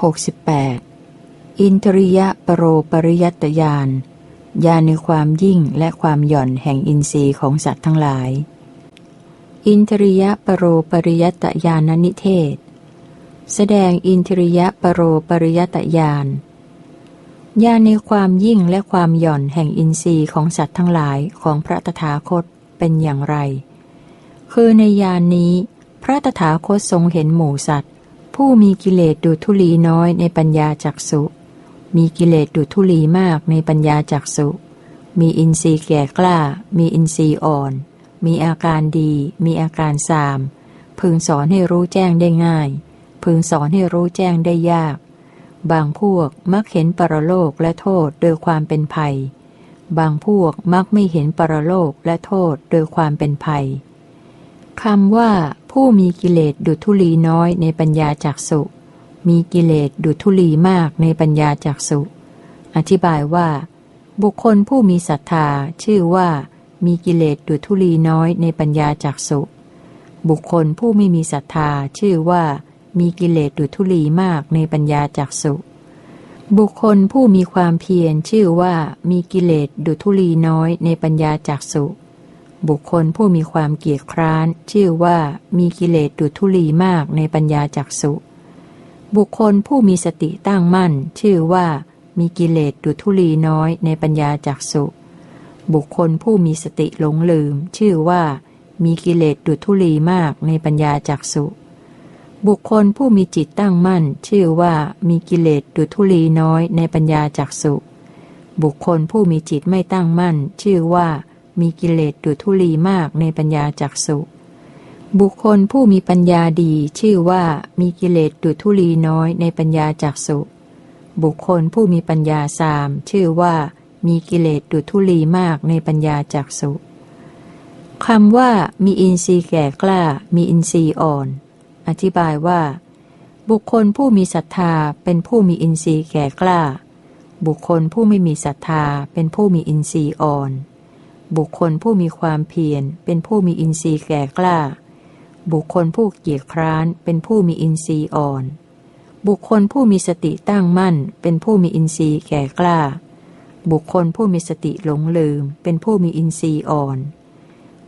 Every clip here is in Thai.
68 อินทริยะปรโรปริยัตยานญาณในความยิ่งและความหย่อนแห่งอินทรีย์ของสัตว์ทั้งหลาย อินทริยะปรโรปริยัตยานนิเทศ แสดงอินทริยะปรโรปริยัตยานญาณในความยิ่งและความหย่อนแห่งอินทรีย์ของสัตว์ทั้งหลายของพระตถาคตเป็นอย่างไร คือในญาณนนี้ พระตถาคตทรงเห็นหมู่สัตว์ ผู้มีกิเลสดูทุลีน้อยในปัญญาจักสุ มีกิเลสดุทุลีมากในปัญญาจักสุ มีอินทรีย์แก่กล้า มีอินทรีย์อ่อน มีอาการดี มีอาการสาม พึงสอนให้รู้แจ้งได้ง่าย พึงสอนให้รู้แจ้งได้ยาก บางพวกมักเห็นปรโลกและโทษโดยความเป็นภัย บางพวกมักไม่เห็นปรโลกและโทษโดยความเป็นภัยคำว่า ผู้มีกิเลสดุทุลีน้อยในปัญญาจักสุ มีกิเลสดุทุลีมากในปัญญาจักสุ อธิบายว่า บุคคลผู้มีศรัทธาชื่อว่า มีกิเลสดุทุลีน้อยในปัญญาจักสุ บุคคลผู้ไม่มีศรัทธาชื่อว่า มีกิเลสดุทุลีมากในปัญญาจักสุบุคคลผู้มีความเพียรชื่อว่ามีกิเลสดุทุลีน้อยในปัญญาจักสุ บุคคลผู้มีความเกียจคร้าน ชื่อว่ามีกิเลสดุทุลีมากในปัญญาจักสุ บุคคลผู้มีสติตั้งมั่น ชื่อว่ามีกิเลสดุทุลีน้อยในปัญญาจักสุ บุคคลผู้มีสติหลงลืม ชื่อว่ามีกิเลสดุทุลีมากในปัญญาจักสุบุคคลผู้มีจิตตั้งมั่น ชื่อว่ามีกิเลสดุทุลีน้อยในปัญญาจักสุ บุคคลผู้มีจิตไม่ตั้งมั่น ชื่อว่า มีกิเลสดุทุลีมากในปัญญาจักสุบุคคลผู้มีปัญญาดีชื่อว่ามีกิเลสดุทุลีน้อยในปัญญาจักสุบุคคลผู้มีปัญญาสามชื่อว่ามีกิเลสดุทุลีมากในปัญญาจักสุคำว่ามีอินทรีย์แก่กล้า มีอินทรีย์อ่อน อธิบายว่า บุคคลผู้มีศรัทธาเป็นผู้มีอินทรีย์แก่กล้า บุคคลผู้ไม่มีศรัทธาเป็นผู้มีอินทรีย์อ่อน บุคคลผู้มีความเพียรเป็นผู้มีอินทรีย์แก่กล้า บุคคลผู้เกียจคร้านเป็นผู้มีอินทรีย์อ่อน บุคคลผู้มีสติตั้งมั่น เป็นผู้มีอินทรีย์แก่กล้า บุคคลผู้มีสติหลงลืม เป็นผู้มีอินทรีย์อ่อน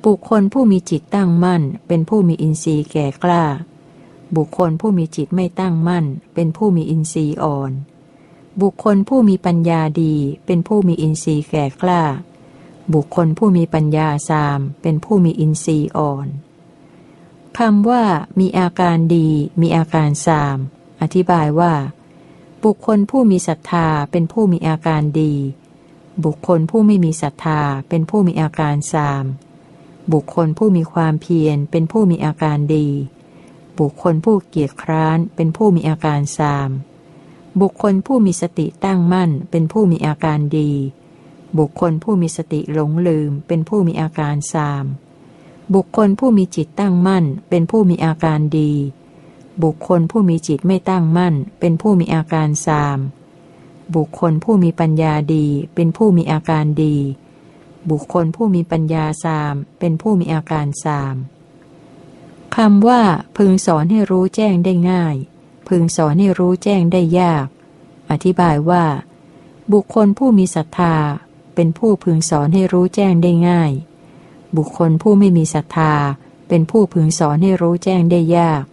บุคคลผู้มีจิตตั้งมั่น เป็นผู้มีอินทรีย์แก่กล้า บุคคลผู้มีจิตไม่ตั้งมั่น เป็นผู้มีอินทรีย์อ่อน บุคคลผู้มีปัญญาดี เป็นผู้มีอินทรีย์แก่กล้า บุคคลผู้มีปัญญาสามเป็นผู้มีอินทรีย์อ่อนคำว่ามีอาการดีมีอาการสาม อธิบายว่า บุคคลผู้มีศรัทธาเป็นผู้มีอาการดี บุคคลผู้ไม่มีศรัทธาเป็นผู้มีอาการสาม บุคคลผู้มีความเพียรเป็นผู้มีอาการดี บุคคลผู้เกียจคร้านเป็นผู้มีอาการสาม บุคคลผู้มีสติตั้งมั่นเป็นผู้มีอาการดี บุคคลผู้มีสติหลงลืมเป็นผู้มีอาการสาม บุคคลผู้มีจิตตั้งมั่น เป็นผู้มีอาการดี บุคคลผู้มีจิตไม่ตั้งมั่น เป็นผู้มีอาการสาม บุคคลผู้มีปัญญาดี เป็นผู้มีอาการดี บุคคลผู้มีปัญญาสาม เป็นผู้มีอาการสามคำว่า พึงสอนให้รู้แจ้งได้ง่าย พึงสอนให้รู้แจ้งได้ยาก อธิบายว่า บุคคลผู้มีศรัทธา เป็นผู้พึงสอนให้รู้แจ้งได้ง่าย บุคคลผู้ไม่มีศรัทธา เป็นผู้พึงสอนให้รู้แจ้งได้ยาก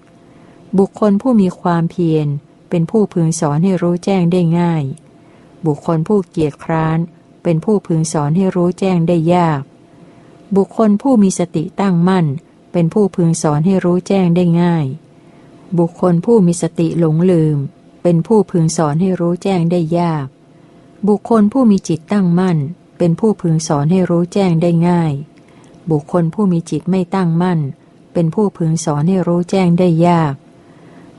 บุคคลผู้มีความเพียร เป็นผู้พึงสอนให้รู้แจ้งได้ง่าย บุคคลผู้เกียจคร้าน เป็นผู้พึงสอนให้รู้แจ้งได้ยาก บุคคลผู้มีสติตั้งมั่น เป็นผู้พึงสอนให้รู้แจ้งได้ง่าย บุคคลผู้มีสติหลงลืม เป็นผู้พึงสอนให้รู้แจ้งได้ยาก บุคคลผู้มีจิตตั้งมั่น เป็นผู้พึงสอนให้รู้แจ้งได้ง่าย บุคคลผู้มีจิตไม่ตั้งมั่น เป็นผู้พึงสอนให้รู้แจ้งได้ยาก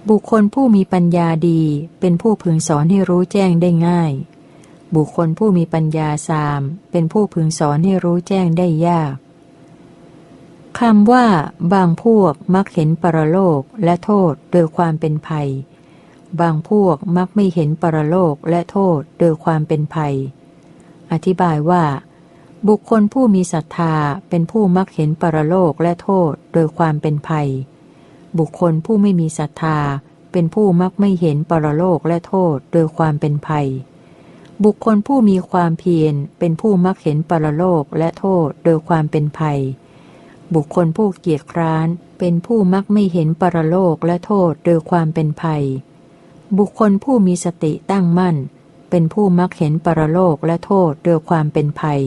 บุคคลผู้มีปัญญาดี เป็นผู้พึงสอนให้รู้แจ้งได้ง่าย บุคคลผู้มีปัญญาสาม เป็นผู้พึงสอนให้รู้แจ้งได้ยากคำว่า บางพวกมักเห็นปรโลกและโทษโดยความเป็นภัย บางพวกมักไม่เห็นปรโลกและโทษโดยความเป็นภัย อธิบายว่า บุคคลผู้มีศรัทธาเป็นผู้มักเห็นปรโลกและโทษโดยความเป็นภัย บุคคลผู้ไม่มีศรัทธา เป็นผู้มักไม่เห็นปรโลกและโทษโดยความเป็นภัย บุคคลผู้มีความเพียรเป็นผู้มักเห็นปรโลกและโทษโดยความเป็นภัย บุคคลผู้เกียจคร้านเป็นผู้มักไม่เห็นปรโลกและโทษโดยความเป็นภัย บุคคลผู้มีสติตั้งมั่น เป็นผู้มักเห็นปรโลกและโทษโดยความเป็นภัย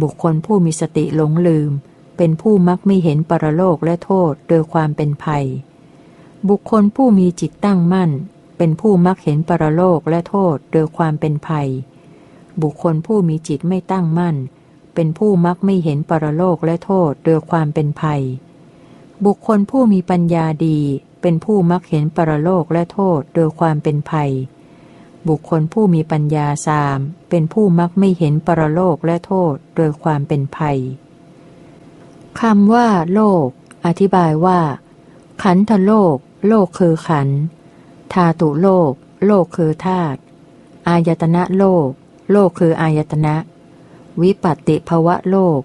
บุคคลผู้มีสติหลงลืม เป็นผู้มักไม่เห็นปรโลกและโทษโดยความเป็นภัย บุคคลผู้มีจิตตั้งมั่น เป็นผู้มักเห็นปรโลกและโทษโดยความเป็นภัย บุคคลผู้มีจิตไม่ตั้งมั่น เป็นผู้มักไม่เห็นปรโลกและโทษโดยความเป็นภัย บุคคลผู้มีปัญญาดี เป็นผู้มักเห็นปรโลกและโทษโดยความเป็นภัย บุคคลผู้มีปัญญาสาม เป็นผู้มักไม่เห็นปรโลกและโทษโดยความเป็นภัยคำว่า โลก อธิบายว่า ขันธโลก โลกคือขันธ์ธาตุโลก โลกคือธาตุอายตนะโลก โลกคืออายตนะ วิปัตติภวะโลก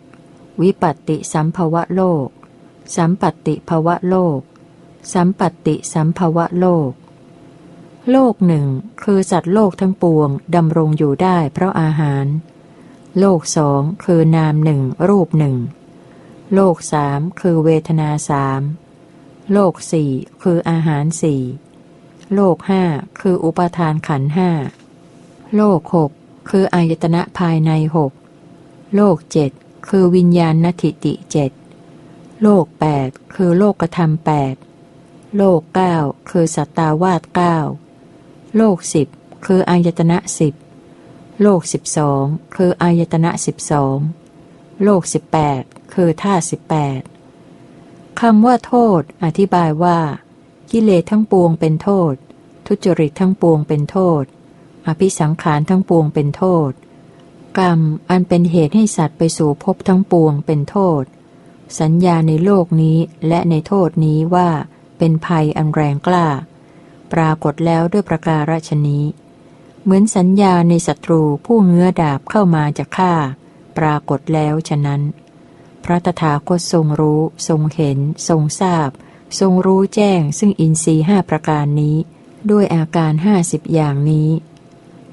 วิปัตติสัมภวะโลก สัมปัตติภวะโลก สัมปัตติสัมภวะโลก โลกหนึ่งคือสัตว์โลกทั้งปวงดำรงอยู่ได้เพราะอาหาร โลกสองคือนามหนึ่งรูปหนึ่ง โลกสามคือเวทนาสามโลกสี่คืออาหารสี่โลกห้าคืออุปทานขันห้าโลกหกคืออายตนะภายในหกโลกเจ็ดคือวิญญาณนทิติเจ็ดโลกแปดคือโลกกระทำแปด โลกเก้าคือสัตตาวาสเก้าโลกสิบคืออายตนะสิบโลกสิบสองคืออายตนะสิบสองโลกสิบแปดคือธาสิบแปดคำว่าโทษ อธิบายว่า กิเลสทั้งปวงเป็นโทษ ทุจริตทั้งปวงเป็นโทษ อภิสังขารทั้งปวงเป็นโทษ กรรมอันเป็นเหตุให้สัตว์ไปสู่ภพทั้งปวงเป็นโทษ สัญญาในโลกนี้และในโทษนี้ว่า เป็นภัยอันแรงกล้า ปรากฏแล้วด้วยประการฉนี้ เหมือนสัญญาในศัตรูผู้เงื้อดาบเข้ามาจะฆ่า ปรากฏแล้วฉะนั้น พระตถาคตทรงรู้ ทรงเห็น ทรงทราบ ทรงรู้แจ้ง ซึ่งอินทรีห้าประการนี้ ด้วยอาการห้าสิบอย่างนี้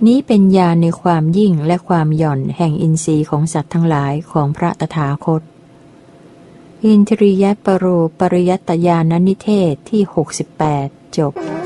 นี้เป็นญาณในความยิ่งและความหย่อนแห่งอินทรีย์ของสัตว์ทั้งหลายของพระตถาคต อินทริยปรูปริยัตยานนิเทศที่ 68 จบ